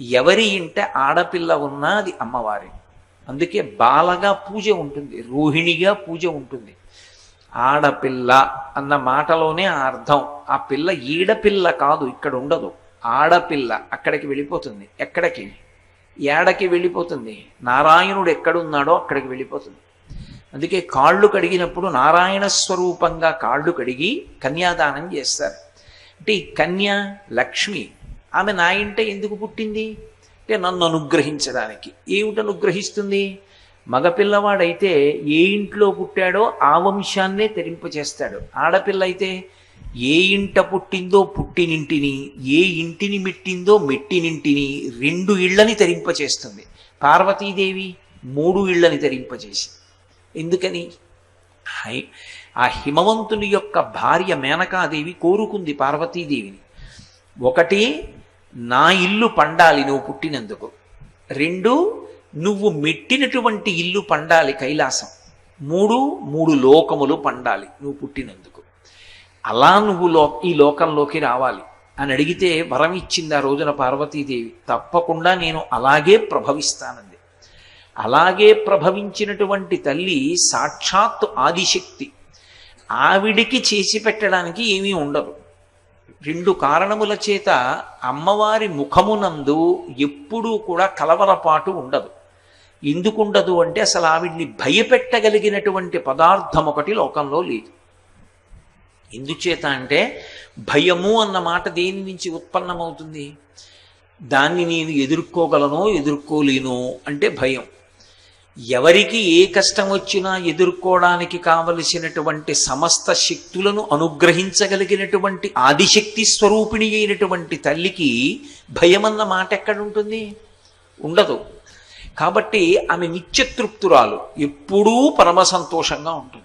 ఎవరి ఇంట ఆడపిల్ల ఉన్నా అది అమ్మవారి. అందుకే బాలగా పూజ ఉంటుంది రోహిణిగా పూజ ఉంటుంది. ఆడపిల్ల అన్న మాటలోనే అర్థం ఆ పిల్ల ఈడపిల్ల కాదు ఇక్కడ ఉండదు. ఆడపిల్ల అక్కడికి వెళ్ళిపోతుంది. ఎక్కడికి? ఏడకి వెళ్ళిపోతుంది. నారాయణుడు ఎక్కడున్నాడో అక్కడికి వెళ్ళిపోతుంది. అందుకే కాళ్ళు కడిగినప్పుడు నారాయణ స్వరూపంగా కాళ్ళు కడిగి కన్యాదానం చేస్తారు. అంటే ఈ కన్య లక్ష్మి ఆమె నా ఇంట ఎందుకు పుట్టింది? అంటే నన్ను అనుగ్రహించడానికి. ఏమిటి అనుగ్రహిస్తుంది? మగపిల్లవాడైతే ఏ ఇంట్లో పుట్టాడో ఆ వంశాన్నే తెరింపచేస్తాడు. ఆడపిల్ల అయితే ఏ ఇంట పుట్టిందో పుట్టినింటిని ఏ ఇంటిని మెట్టిందో మెట్టినింటిని రెండు ఇళ్ళని తెరింపచేస్తుంది. పార్వతీదేవి మూడు ఇళ్ళని తెరింపచేసి ఎందుకని? హై ఆ హిమవంతుని యొక్క భార్య మేనకాదేవి కోరుకుంది పార్వతీదేవిని. ఒకటి నా ఇల్లు పండాలి నువ్వు పుట్టినందుకు. రెండు నువ్వు మెట్టినటువంటి ఇల్లు పండాలి కైలాసం. మూడు మూడు లోకములు పండాలి నువ్వు పుట్టినందుకు. అలా నువ్వు లో ఈ లోకంలోకి రావాలి అని అడిగితే వరం ఇచ్చింది ఆ రోజున పార్వతీదేవి. తప్పకుండా నేను అలాగే ప్రభవిస్తానంది. అలాగే ప్రభవించినటువంటి తల్లి సాక్షాత్తు ఆదిశక్తి. ఆవిడికి చేసి పెట్టడానికి ఏమీ ఉండదు. రెండు కారణముల చేత అమ్మవారి ముఖమునందు ఎప్పుడూ కూడా కలవరపాటు ఉండదు. ఎందుకు ఉండదు అంటే అసలు ఆవిడ్ని భయపెట్టగలిగినటువంటి పదార్థం ఒకటి లోకంలో లేదు. ఎందుచేత అంటే భయము అన్న మాట దేని నుంచి ఉత్పన్నమవుతుంది? దాన్ని నేను ఎదుర్కోగలనో ఎదుర్కోలేను అంటే భయం. ఎవరికి ఏ కష్టం వచ్చినా ఎదుర్కోవడానికి కావలసినటువంటి సమస్త శక్తులను అనుగ్రహించగలిగినటువంటి ఆదిశక్తి స్వరూపిణి అయినటువంటి తల్లికి భయమన్న మాట ఎక్కడుంటుంది? ఉండదు. కాబట్టి ఆమె నిత్యతృప్తురాలు. ఎప్పుడూ పరమ సంతోషంగా ఉంటుంది.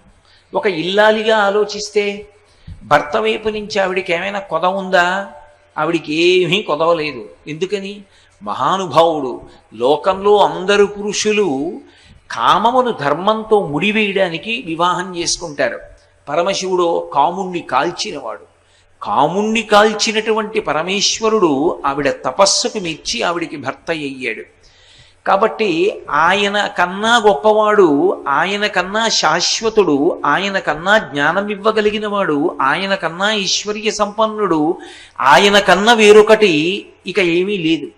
ఒక ఇల్లాలిగా ఆలోచిస్తే భర్త వైపు నుంచి ఆవిడికి ఏమైనా కొద ఉందా? ఆవిడికి ఏమీ కొదవలేదు. ఎందుకని? మహానుభావుడు లోకంలో అందరు పురుషులు కామమును ధర్మంతో ముడివేయడానికి వివాహం చేసుకుంటారు పరమశివుడు కాముణ్ణి కాల్చినవాడు. కాముణ్ణి కాల్చినటువంటి పరమేశ్వరుడు ఆవిడ తపస్సుకు మెచ్చి ఆవిడికి భర్త అయ్యాడు. కాబట్టి ఆయన కన్నా గొప్పవాడు ఆయన కన్నా శాశ్వతుడు ఆయన కన్నా జ్ఞానం ఇవ్వగలిగిన వాడు ఆయన కన్నా ఈశ్వర్య సంపన్నుడు ఆయన కన్నా వేరొకటి ఇక ఏమీ లేదు.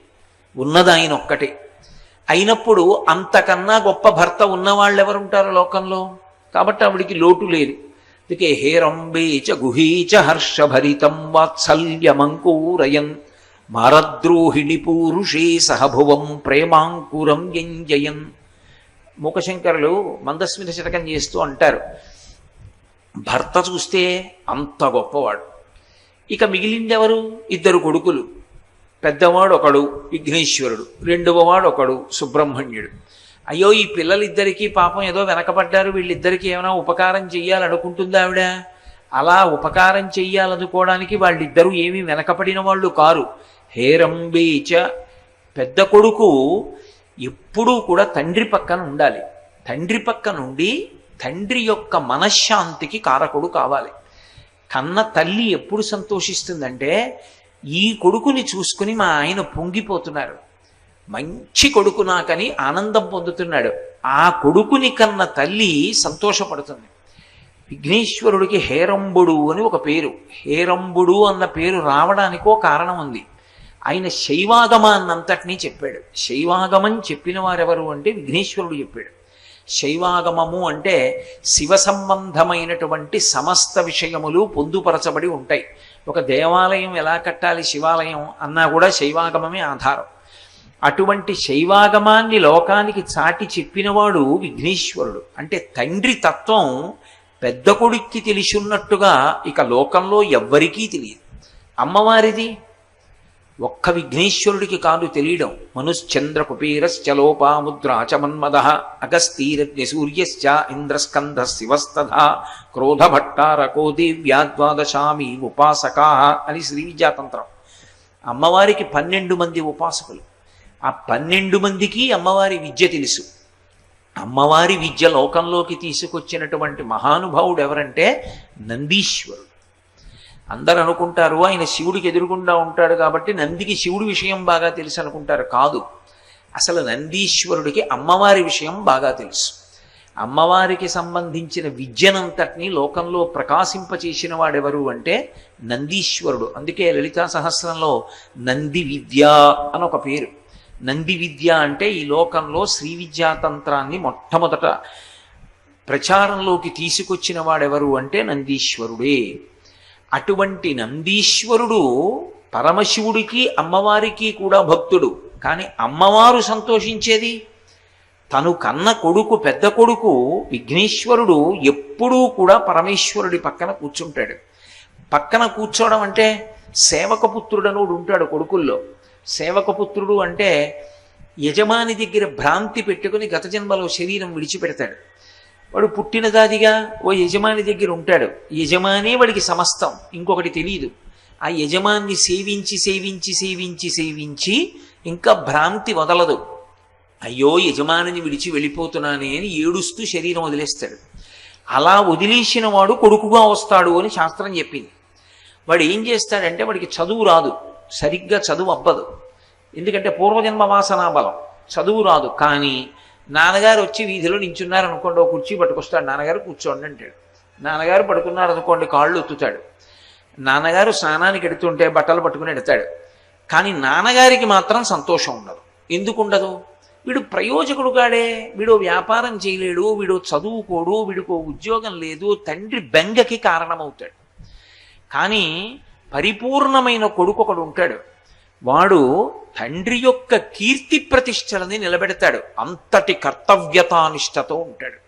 ఉన్నది ఆయన ఒక్కటే అయినప్పుడు అంతకన్నా గొప్ప భర్త ఉన్నవాళ్ళు ఎవరుంటారు లోకంలో? కాబట్టి ఆవిడికి లోటు లేదు. అందుకే హేరంబే చ గుహీచ హర్షభరితం వాత్సల్యమంకూరయన్ మారద్రోహిణి పూరుషే సహభువం ప్రేమాంకురం ఎంజయన్ మూకశంకరులు మందస్మిత శతకం చేస్తూ అంటారు భర్త చూస్తే అంత గొప్పవాడు. ఇక మిగిలిందెవరు? ఇద్దరు కొడుకులు. పెద్దవాడు ఒకడు విఘ్నేశ్వరుడు రెండవ వాడు ఒకడు సుబ్రహ్మణ్యుడు. అయ్యో ఈ పిల్లలిద్దరికీ పాపం ఏదో వెనకబడ్డారు వీళ్ళిద్దరికీ ఏమైనా ఉపకారం చెయ్యాలనుకుంటుందా ఆవిడ? అలా ఉపకారం చెయ్యాలనుకోవడానికి వాళ్ళిద్దరూ ఏమీ వెనకపడిన వాళ్ళు కారు. హేరంబీచ పెద్ద కొడుకు ఎప్పుడూ కూడా తండ్రి పక్కన ఉండాలి. తండ్రి పక్క నుండి తండ్రి యొక్క మనశ్శాంతికి కారకుడు కావాలి. కన్న తల్లి ఎప్పుడు సంతోషిస్తుందంటే ఈ కొడుకుని చూసుకుని మా ఆయన పొంగిపోతున్నారు మంచి కొడుకు నాకని ఆనందం పొందుతున్నాడు. ఆ కొడుకుని కన్న తల్లి సంతోషపడుతుంది. విఘ్నేశ్వరుడికి హేరంబుడు అని ఒక పేరు. హేరంబుడు అన్న పేరు రావడానికి కారణం ఉంది. ఆయన శైవాగమాన్నంతటినీ చెప్పాడు. శైవాగమం చెప్పిన వారెవరు అంటే విఘ్నేశ్వరుడు చెప్పాడు. శైవాగమము అంటే శివ సంబంధమైనటువంటి సమస్త విషయములు పొందుపరచబడి ఉంటాయి. ఒక దేవాలయం ఎలా కట్టాలి శివాలయం అన్నా కూడా శైవాగమమే ఆధారం. అటువంటి శైవాగమాన్ని లోకానికి చాటి చెప్పినవాడు విఘ్నేశ్వరుడు. అంటే తండ్రి తత్వం పెద్ద కొడుక్కి తెలిసి ఉన్నట్టుగా ఇక లోకంలో ఎవ్వరికీ తెలియదు. అమ్మవారిది ఒక్క విఘ్నేశ్వరుడికి కాదు తెలియడం. మనుశ్చంద్ర కుపీరశ్చ లోపాముద్రాచ మన్మద అగస్తీరజ్ఞ సూర్యశ్చ ఇంద్రస్కంధ శివస్తథ క్రోధభట్టారకో దేవ్యాద్వాదశామి ఉపాసకా అని శ్రీ విద్యాతంత్రం. అమ్మవారికి పన్నెండు మంది ఉపాసకులు. ఆ పన్నెండు మందికి అమ్మవారి విద్య తెలుసు. అమ్మవారి విద్య లోకంలోకి తీసుకొచ్చినటువంటి మహానుభావుడు ఎవరంటే నందీశ్వరుడు. అందరు అనుకుంటారు ఆయన శివుడికి ఎదురుగుండా ఉంటాడు కాబట్టి నందికి శివుడి విషయం బాగా తెలుసు అనుకుంటారు. కాదు. అసలు నందీశ్వరుడికి అమ్మవారి విషయం బాగా తెలుసు. అమ్మవారికి సంబంధించిన విద్యనంతటినీ లోకంలో ప్రకాశింపచేసిన వాడెవరు అంటే నందీశ్వరుడు. అందుకే లలితా సహస్రంలో నంది విద్య అని ఒక పేరు. నంది విద్య అంటే ఈ లోకంలో శ్రీ విద్యాతంత్రాన్ని మొట్టమొదట ప్రచారంలోకి తీసుకొచ్చిన వాడెవరు అంటే నందీశ్వరుడే. అటువంటి నందీశ్వరుడు పరమశివుడికి అమ్మవారికి కూడా భక్తుడు. కానీ అమ్మవారు సంతోషించేది? తను కన్న కొడుకు పెద్ద కొడుకు విఘ్నేశ్వరుడు ఎప్పుడూ కూడా పరమేశ్వరుడి పక్కన కూర్చుంటాడు. పక్కన కూర్చోవడం అంటే సేవకపుత్రుడనుడు ఉంటాడు కొడుకుల్లో. సేవకపుత్రుడు అంటే యజమాని దగ్గర భ్రాంతి పెట్టుకుని గత జన్మలో శరీరం విడిచిపెడతాడు. వాడు పుట్టిన దాదిగా ఓ యజమాని దగ్గర ఉంటాడు. యజమానే వాడికి సమస్తం. ఇంకొకటి తెలియదు ఆ యజమాన్ని సేవించి సేవించి సేవించి సేవించి ఇంకా భ్రాంతి వదలదు. అయ్యో యజమానిని విడిచి వెళ్ళిపోతున్నానే అని ఏడుస్తూ శరీరం వదిలేస్తాడు. అలా వదిలేసిన వాడు కొడుకుగా వస్తాడు అని శాస్త్రం చెప్పింది. వాడు ఏం చేస్తాడంటే వాడికి చదువు రాదు. సరిగ్గా చదువు అవ్వదు ఎందుకంటే పూర్వజన్మ వాసనా బలం. చదువు రాదు. కానీ నాన్నగారు వచ్చి వీధిలో నించున్నారు అనుకోండి ఒక కుర్చీ పట్టుకొస్తాడు నాన్నగారు కూర్చోండి అంటాడు. నాన్నగారు పడుకున్నారు అనుకోండి కాళ్ళు ఒత్తుతాడు నాన్నగారు స్నానానికి ఎడుతుంటే బట్టలు పట్టుకుని ఎడతాడు. కానీ నాన్నగారికి మాత్రం సంతోషం ఉండదు. ఎందుకు ఉండదు? వీడు ప్రయోజకుడు కాడే. వీడు వ్యాపారం చేయలేడు వీడు చదువుకోడు వీడికో ఉద్యోగం లేదు తండ్రి బెంగకి కారణమవుతాడు. కానీ పరిపూర్ణమైన కొడుకు ఒకడు ఉంటాడు. వాడు తండ్రి యొక్క కీర్తి ప్రతిష్టలని నిలబెడతాడు. అంతటి కర్తవ్యతానిష్టతో ఉంటాడు.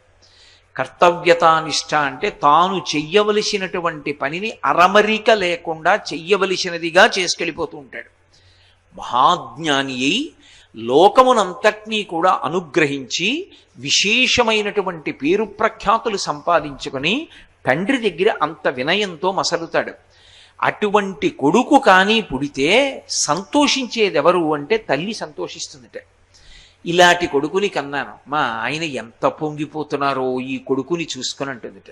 కర్తవ్యతానిష్ట అంటే తాను చెయ్యవలసినటువంటి పనిని అరమరిక లేకుండా చెయ్యవలసినదిగా చేసుకెళ్ళిపోతూ ఉంటాడు. మహాజ్ఞాని అయి లోకమునంతటినీ కూడా అనుగ్రహించి విశేషమైనటువంటి పేరు ప్రఖ్యాతులు సంపాదించుకొని తండ్రి దగ్గర అంత వినయంతో మసలుతాడు. అటువంటి కొడుకు కానీ పుడితే సంతోషించేది ఎవరు అంటే తల్లి సంతోషిస్తుందిట. ఇలాంటి కొడుకుని కన్నాను మా ఆయన ఎంత పొంగిపోతున్నారో ఈ కొడుకుని చూసుకొని అంటుందిట.